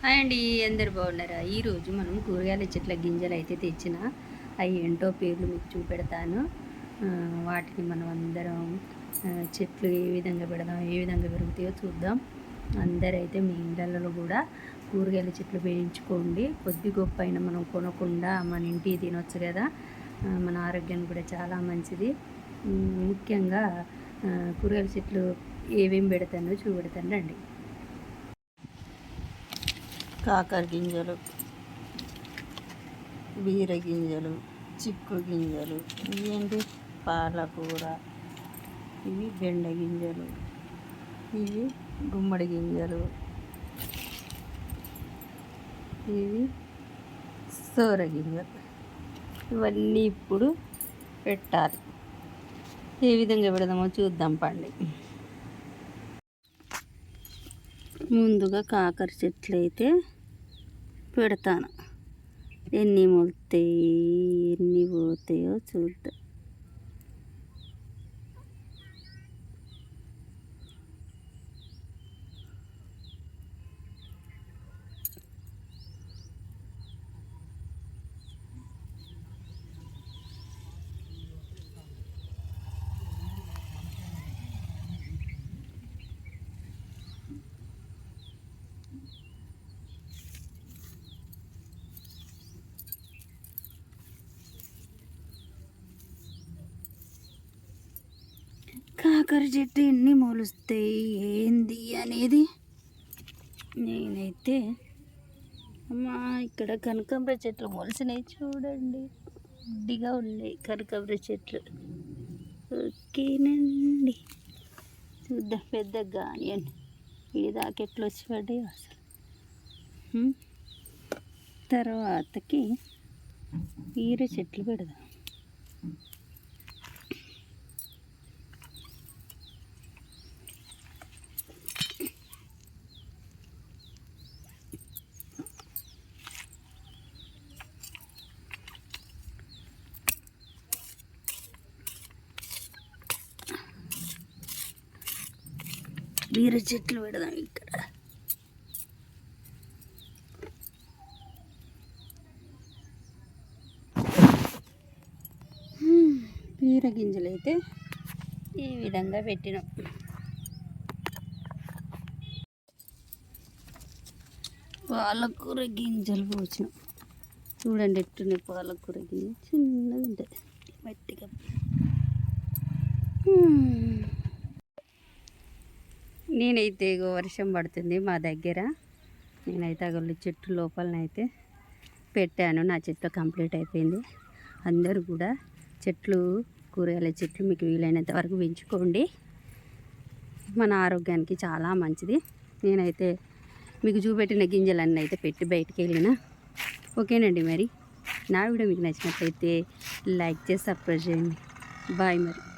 Hi అండి అందరు బాగున్నారా? ఈరోజు మనం కూరగాయల చెట్ల గింజలు అయితే తెచ్చిన అవి ఏంటో పేర్లు మీకు చూపెడతాను. వాటిని మనం అందరం చెట్లు ఏ విధంగా పెడదాం ఏ విధంగా పెరుగుతాయో చూద్దాం. అందరైతే మీ ఇళ్ళల్లో కూడా కూరగాయల చెట్లు వేయించుకోండి. కొద్ది గొప్ప అయినా మనం కొనకుండా మన ఇంటికి తినొచ్చు కదా. మన ఆరోగ్యానికి కూడా చాలా మంచిది. ముఖ్యంగా కూరగాయల చెట్లు ఏమేమి పెడతానో చూపెడతాను రండి. కాకర గింజలు బీర గింజలు చిక్కు గింజలు ఇవేంటి? పాలకూర ఇవి బెండ గింజలు ఇవి గుమ్మడి గింజలు ఇవి సోర గింజలు. ఇవన్నీ ఇప్పుడు పెట్టాలి. ఏ విధంగా పెడదామో చూద్దాం పండి. ముందుగా కాకర చెట్లు అయితే పెడతాను. ఎన్ని మొలుతాయి ఎన్ని పోతాయో చూద్దాం. కాకర చెట్టు ఎన్ని మొలుస్తాయి? ఏంది అనేది నేనైతే అమ్మా ఇక్కడ కనకాంబర చెట్లు మొలిసినాయి చూడండి. గుడ్డిగా ఉన్నాయి కనకాంబర చెట్లు. ఓకేనండి. చూద్దాం పెద్ద కానివ్వండి ఇది దాకా ఎట్లా వచ్చి పడ్డాయి అసలు తర్వాతకి ఈర చెట్లు పెడదాం. బీర చెట్లు పెడదాం ఇక్కడ. బీర గింజలు అయితే ఈ విధంగా పెట్టినాం. పాలకూర గింజలు పోసినాం. చూడండి ఎట్టున్నాయి పాలకూర గింజలు. చిన్నగా ఉంటుంది మట్టిగా. నేనైతే ఇగో వర్షం పడుతుంది మా దగ్గర. నేనైతే అగలు చెట్టు లోపలనైతే పెట్టాను. నా చెట్టు కంప్లీట్ అయిపోయింది. అందరూ కూడా చెట్లు కూరగాయల చెట్లు మీకు వీలైనంత వరకు పెంచుకోండి. మన ఆరోగ్యానికి చాలా మంచిది. నేనైతే మీకు చూపెట్టిన గింజలన్నీ అయితే పెట్టి బయటికి వెళ్ళిన. ఓకేనండి మరి? నా వీడియో మీకు నచ్చినట్లయితే లైక్ చేసి సబ్స్క్రైబ్ చేయండి. బాయ్ మరి.